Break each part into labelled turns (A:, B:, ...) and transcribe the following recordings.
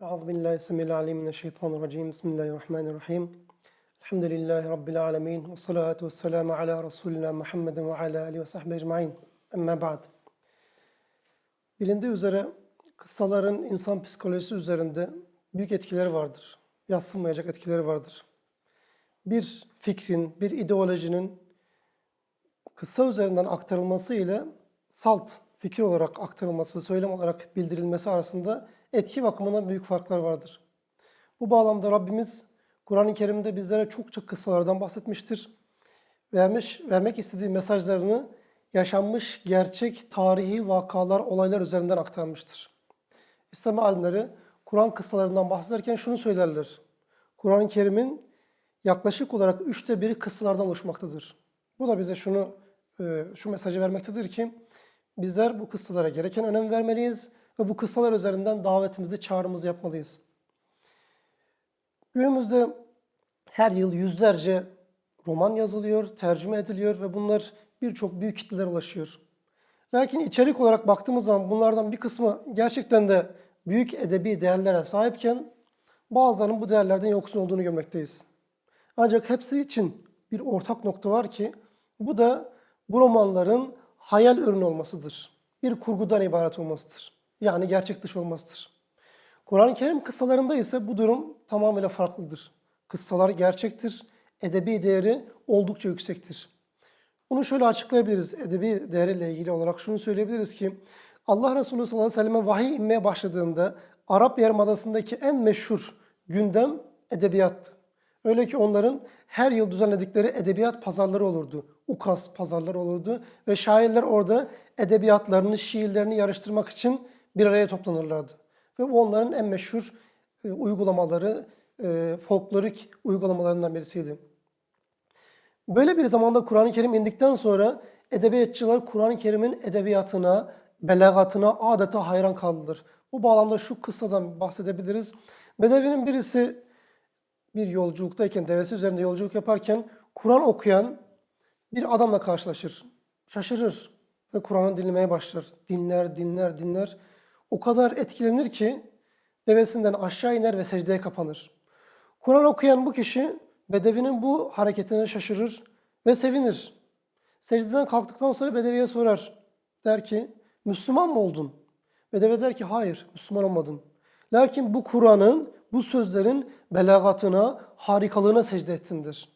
A: Euzu billahi semil alim mineşşeytanirracim. Bismillahirrahmanirrahim. Elhamdülillahi rabbil alamin ve salatu vesselamu ala resulina Muhammedin ve ala alihi ve sahbihi ecmaîn. Emma ba'd. Bilindiği üzere kıssaların insan psikolojisi üzerinde büyük etkileri vardır. Yatsınmayacak etkileri vardır. Bir fikrin, bir ideolojinin kıssa üzerinden aktarılması ile salt fikir olarak aktarılması, söylem olarak bildirilmesi arasında etki bakımından büyük farklar vardır. Bu bağlamda Rabbimiz Kur'an-ı Kerim'de bizlere çokça kıssalardan bahsetmiştir. Vermiş, vermek istediği mesajlarını yaşanmış gerçek tarihi vakalar, olaylar üzerinden aktarmıştır. İslam alimleri Kur'an kıssalarından bahsederken şunu söylerler. Kur'an-ı Kerim'in yaklaşık olarak üçte biri kıssalardan oluşmaktadır. Bu da bize şunu, e, şu mesajı vermektedir ki bizler bu kıssalara gereken önem vermeliyiz ve bu kıssalar üzerinden davetimizde çağrımızı yapmalıyız. Günümüzde her yıl yüzlerce roman yazılıyor, tercüme ediliyor ve bunlar birçok büyük kitlelere ulaşıyor. Lakin içerik olarak baktığımız zaman bunlardan bir kısmı gerçekten de büyük edebi değerlere sahipken bazılarının bu değerlerden yoksun olduğunu görmekteyiz. Ancak hepsi için bir ortak nokta var ki bu da bu romanların hayal ürünü olmasıdır. Bir kurgudan ibaret olmasıdır. Yani gerçek dışı olmasıdır. Kur'an-ı Kerim kıssalarında ise bu durum tamamıyla farklıdır. Kıssalar gerçektir, edebi değeri oldukça yüksektir. Bunu şöyle açıklayabiliriz. Edebi değeriyle ilgili olarak şunu söyleyebiliriz ki Allah Resulü sallallahu aleyhi ve selleme vahiy inmeye başladığında Arap Yarımadası'ndaki en meşhur gündem edebiyattı. Öyle ki onların her yıl düzenledikleri edebiyat pazarları olurdu. Ukas pazarları olurdu ve şairler orada edebiyatlarını, şiirlerini yarıştırmak için bir araya toplanırlardı. Ve bu onların en meşhur e, uygulamaları, e, folklorik uygulamalarından birisiydi. Böyle bir zamanda Kur'an-ı Kerim indikten sonra edebiyatçılar Kur'an-ı Kerim'in edebiyatına, belagatına adeta hayran kaldılar. Bu bağlamda şu kıssadan bahsedebiliriz. Bedevinin birisi bir yolculuktayken, devesi üzerinde yolculuk yaparken Kur'an okuyan bir adamla karşılaşır. Şaşırır ve Kur'an'ı dinlemeye başlar. Dinler, dinler, dinler. O kadar etkilenir ki devesinden aşağı iner ve secdeye kapanır. Kur'an okuyan bu kişi Bedevi'nin bu hareketine şaşırır ve sevinir. Secdeden kalktıktan sonra Bedevi'ye sorar. Der ki, Müslüman mı oldun? Bedevi der ki, hayır, Müslüman olmadım. Lakin bu Kur'an'ın, bu sözlerin belagatına, harikalığına secde ettimdir.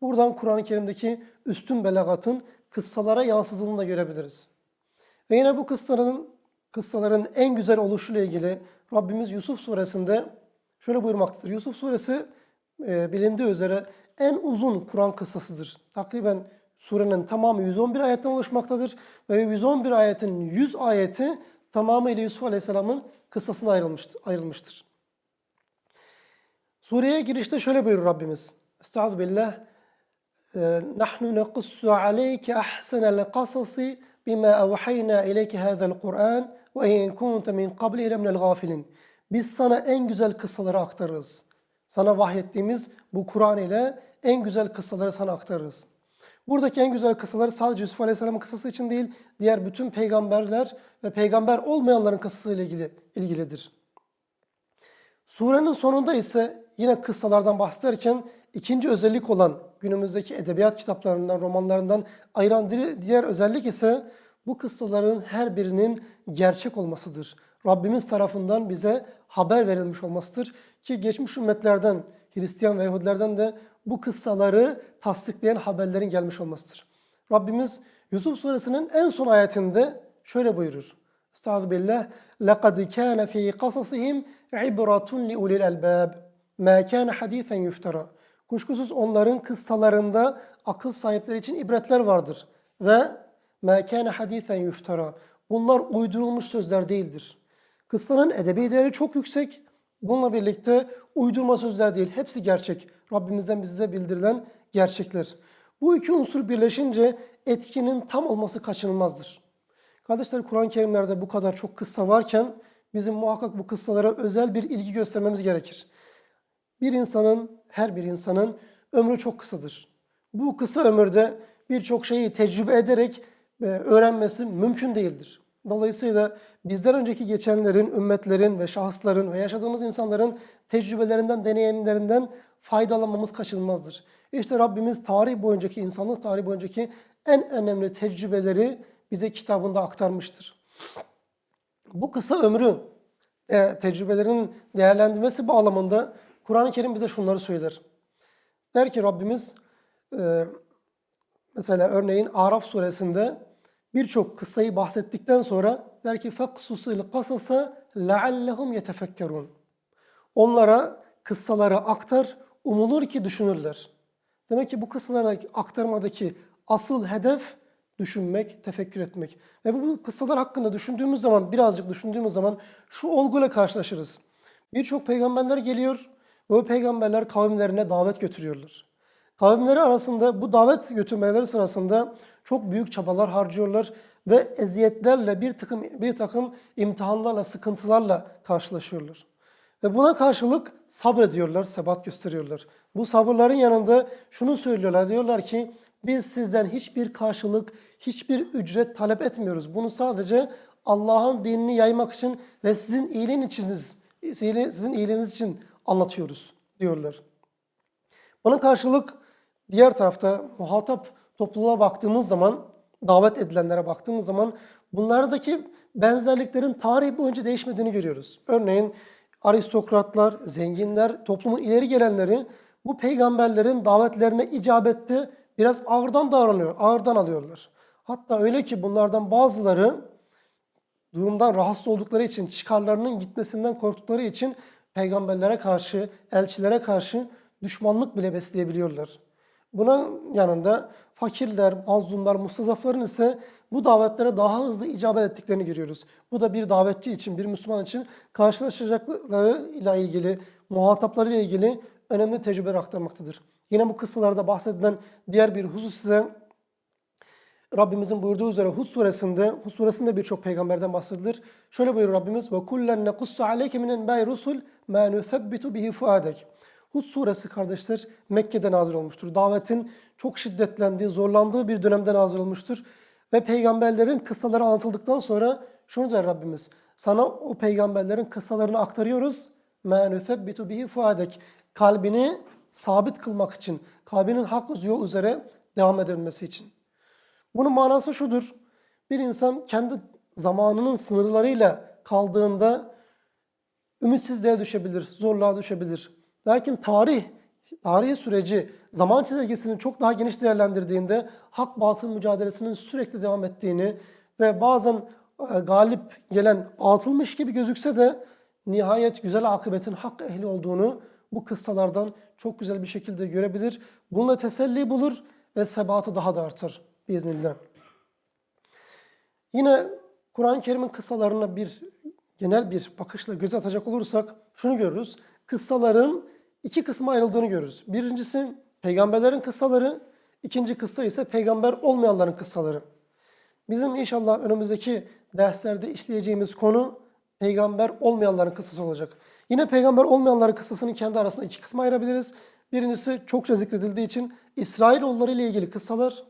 A: Buradan Kur'an-ı Kerim'deki üstün belagatın kıssalara yansıdığını da görebiliriz. Ve yine bu kıssaların, kıssaların en güzel oluşuyla ilgili Rabbimiz Yusuf suresinde şöyle buyurmaktadır. Yusuf suresi e, bilindiği üzere en uzun Kur'an kıssasıdır. Takriben surenin tamamı 111 ayetten oluşmaktadır. Ve 111 ayetin 100 ayeti tamamıyla Yusuf Aleyhisselam'ın kıssasına ayrılmıştır. Sureye girişte şöyle buyurur Rabbimiz. Estağfirullah billah. Nahnu nequssu aleyke ahsenel kasasi bima evhayna ileyke hâzel Kur'an ve in kunte min qablihi leminel gafilin. Biz sana en güzel kıssaları aktarırız. Sana vahyettiğimiz bu Kur'an ile en güzel kıssaları sana aktarırız. Buradaki en güzel kıssaları sadece Yusuf Aleyhisselam'ın kıssası için değil, diğer bütün peygamberler ve peygamber olmayanların kıssası ile ilgili, ilgilidir. Surenin sonunda ise yine kıssalardan bahsederken ikinci özellik olan günümüzdeki edebiyat kitaplarından, romanlarından ayıran diğer özellik ise bu kıssaların her birinin gerçek olmasıdır. Rabbimiz tarafından bize haber verilmiş olmasıdır. Ki geçmiş ümmetlerden, Hristiyan ve Yahudilerden de bu kıssaları tasdikleyen haberlerin gelmiş olmasıdır. Rabbimiz Yusuf suresinin en son ayetinde şöyle buyurur. Estağfirullah. لَقَدْ كَانَ ف۪ي قَصَصِهِمْ عِبْرَةٌ لِعُلِي الْأَلْبَابِ مَا كَانَ حَد۪يثًا يُفْتَرَى Kuşkusuz onların kıssalarında akıl sahipleri için ibretler vardır. Ve مَا كَانَ حَد۪يثًا يُفْتَرَى Bunlar uydurulmuş sözler değildir. Kıssanın edebi değeri çok yüksek. Bununla birlikte uydurma sözler değil, hepsi gerçek. Rabbimizden bize bildirilen gerçekler. Bu iki unsur birleşince etkinin tam olması kaçınılmazdır. Kardeşler Kur'an-ı Kerimlerde bu kadar çok kıssa varken bizim muhakkak bu kıssalara özel bir ilgi göstermemiz gerekir. Bir insanın, her bir insanın ömrü çok kısadır. Bu kısa ömürde birçok şeyi tecrübe ederek öğrenmesi mümkün değildir. Dolayısıyla bizden önceki geçenlerin, ümmetlerin ve şahısların ve yaşadığımız insanların tecrübelerinden, deneyimlerinden faydalanmamız kaçınılmazdır. İşte Rabbimiz tarih boyuncaki, insanlık tarihi boyuncaki en önemli tecrübeleri bize kitabında aktarmıştır. Bu kısa ömrü e, tecrübelerinin değerlendirmesi bağlamında Kur'an-ı Kerim bize şunları söyler. Der ki Rabbimiz e, mesela örneğin Araf suresinde birçok kıssayı bahsettikten sonra der ki فَقْسُسِ الْقَصَصَ لَعَلَّهُمْ يَتَفَكَّرُونَ Onlara kıssaları aktar, umulur ki düşünürler. Demek ki bu kıssalara aktarmadaki asıl hedef düşünmek, tefekkür etmek. Ve bu, bu kıssalar hakkında düşündüğümüz zaman, birazcık düşündüğümüz zaman şu olguyla karşılaşırız. Birçok peygamberler geliyor ve o peygamberler kavimlerine davet götürüyorlar. Kavimleri arasında bu davet götürmeleri sırasında çok büyük çabalar harcıyorlar ve eziyetlerle bir takım bir takım imtihanlarla, sıkıntılarla karşılaşıyorlar. Ve buna karşılık sabrediyorlar, sebat gösteriyorlar. Bu sabırların yanında şunu söylüyorlar, diyorlar ki biz sizden hiçbir karşılık, hiçbir ücret talep etmiyoruz. Bunu sadece Allah'ın dinini yaymak için ve sizin iyiliğin içiniz, sizin iyiliğiniz için anlatıyoruz diyorlar. Buna karşılık diğer tarafta muhatap topluluğa baktığımız zaman, davet edilenlere baktığımız zaman bunlardaki benzerliklerin tarih boyunca değişmediğini görüyoruz. Örneğin aristokratlar, zenginler, toplumun ileri gelenleri bu peygamberlerin davetlerine icabette biraz ağırdan davranıyor, ağırdan alıyorlar. Hatta öyle ki bunlardan bazıları durumdan rahatsız oldukları için, çıkarlarının gitmesinden korktukları için peygamberlere karşı, elçilere karşı düşmanlık bile besleyebiliyorlar. Buna yanında fakirler, mazlumlar, mustazafların ise bu davetlere daha hızlı icabet ettiklerini görüyoruz. Bu da bir davetçi için, bir Müslüman için karşılaşacakları ile ilgili, muhatapları ile ilgili önemli tecrübeler aktarmaktadır. Yine bu kıssalarda bahsedilen diğer bir husus ise Rabbimizin buyurduğu üzere Hud suresinde, Hud suresinde birçok peygamberden bahsedilir. Şöyle buyurur Rabbimiz: "Ve kullen nekussu aleyke minen enba'i rusul ma nuthabbitu bihi fuadek." Hud suresi kardeşler Mekke'de nazil olmuştur. Davetin çok şiddetlendiği, zorlandığı bir dönemde nazil olmuştur. Ve peygamberlerin kıssaları anlatıldıktan sonra şunu der Rabbimiz. Sana o peygamberlerin kıssalarını aktarıyoruz. مَا نُثَبِّتُ بِهِ فُعَدَكِ Kalbini sabit kılmak için, kalbinin hak yol üzere devam edebilmesi için. Bunun manası şudur. Bir insan kendi zamanının sınırlarıyla kaldığında ümitsizliğe düşebilir, zorluğa düşebilir. Lakin tarih, tarihi süreci, zaman çizelgesini çok daha geniş değerlendirdiğinde hak batıl mücadelesinin sürekli devam ettiğini ve bazen e, galip gelen atılmış gibi gözükse de nihayet güzel akıbetin hak ehli olduğunu bu kıssalardan çok güzel bir şekilde görebilir. Bununla teselli bulur ve sebatı daha da artar biiznillah. Yine Kur'an-ı Kerim'in kıssalarına bir genel bir bakışla göz atacak olursak şunu görürüz. Kıssaların iki kısma ayrıldığını görürüz. Birincisi peygamberlerin kıssaları, ikinci kıssa ise peygamber olmayanların kıssaları. Bizim inşallah önümüzdeki derslerde işleyeceğimiz konu peygamber olmayanların kıssası olacak. Yine peygamber olmayanların kıssasını kendi arasında iki kısma ayırabiliriz. Birincisi çokça zikredildiği için İsrailoğulları ile ilgili kıssalar.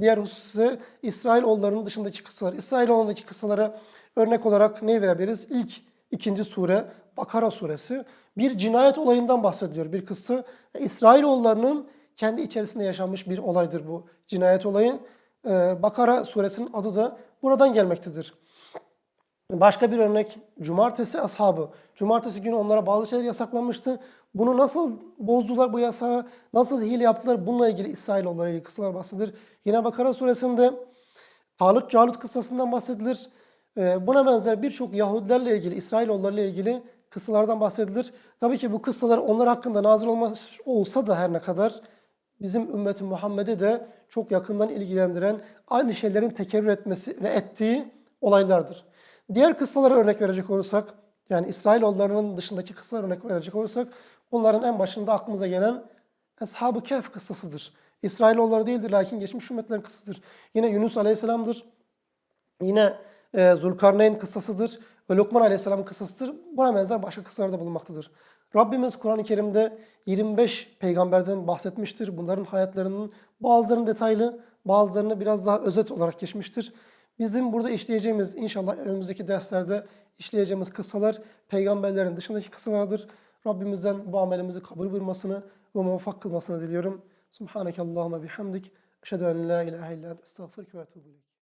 A: Diğer husus ise İsrailoğullarının dışındaki kıssalar. İsrailoğullarındaki kıssalara örnek olarak ne verebiliriz? İlk ikinci sure Bakara suresi bir cinayet olayından bahsediyor bir kıssa. İsrailoğullarının kendi içerisinde yaşanmış bir olaydır bu cinayet olayı. Ee, Bakara suresinin adı da buradan gelmektedir. Başka bir örnek cumartesi ashabı. Cumartesi günü onlara bazı şeyler yasaklanmıştı. Bunu nasıl bozdular bu yasağı, nasıl hile yaptılar bununla ilgili İsrailoğulları ilgili kıssalar bahsedilir. Yine Bakara suresinde Talut Calut kıssasından bahsedilir. Ee, buna benzer birçok Yahudilerle ilgili, İsrailoğulları ile ilgili kıssalardan bahsedilir. Tabii ki bu kıssalar onlar hakkında nazil olmaz olsa da her ne kadar bizim ümmeti Muhammed'i de çok yakından ilgilendiren aynı şeylerin tekerrür etmesi ve ettiği olaylardır. Diğer kıssalara örnek verecek olursak, yani İsrailoğullarının dışındaki kıssalara örnek verecek olursak, bunların en başında aklımıza gelen Ashab-ı Kehf kıssasıdır. İsrailoğulları değildir lakin geçmiş ümmetlerin kıssasıdır. Yine Yunus Aleyhisselam'dır. Yine e, Zulkarneyn kıssasıdır ve Lokman Aleyhisselam'ın kıssasıdır. Buna benzer başka kıssalar da bulunmaktadır. Rabbimiz Kur'an-ı Kerim'de 25 peygamberden bahsetmiştir. Bunların hayatlarının bazılarını detaylı, bazılarını biraz daha özet olarak geçmiştir. Bizim burada işleyeceğimiz inşallah önümüzdeki derslerde işleyeceğimiz kıssalar peygamberlerin dışındaki kıssalardır. Rabbimizden bu amelimizi kabul buyurmasını ve muvaffak kılmasını diliyorum. Subhaneke Allahümme bihamdik. Eşhedü en la ilahe illa ente estağfirüke ve etûbü.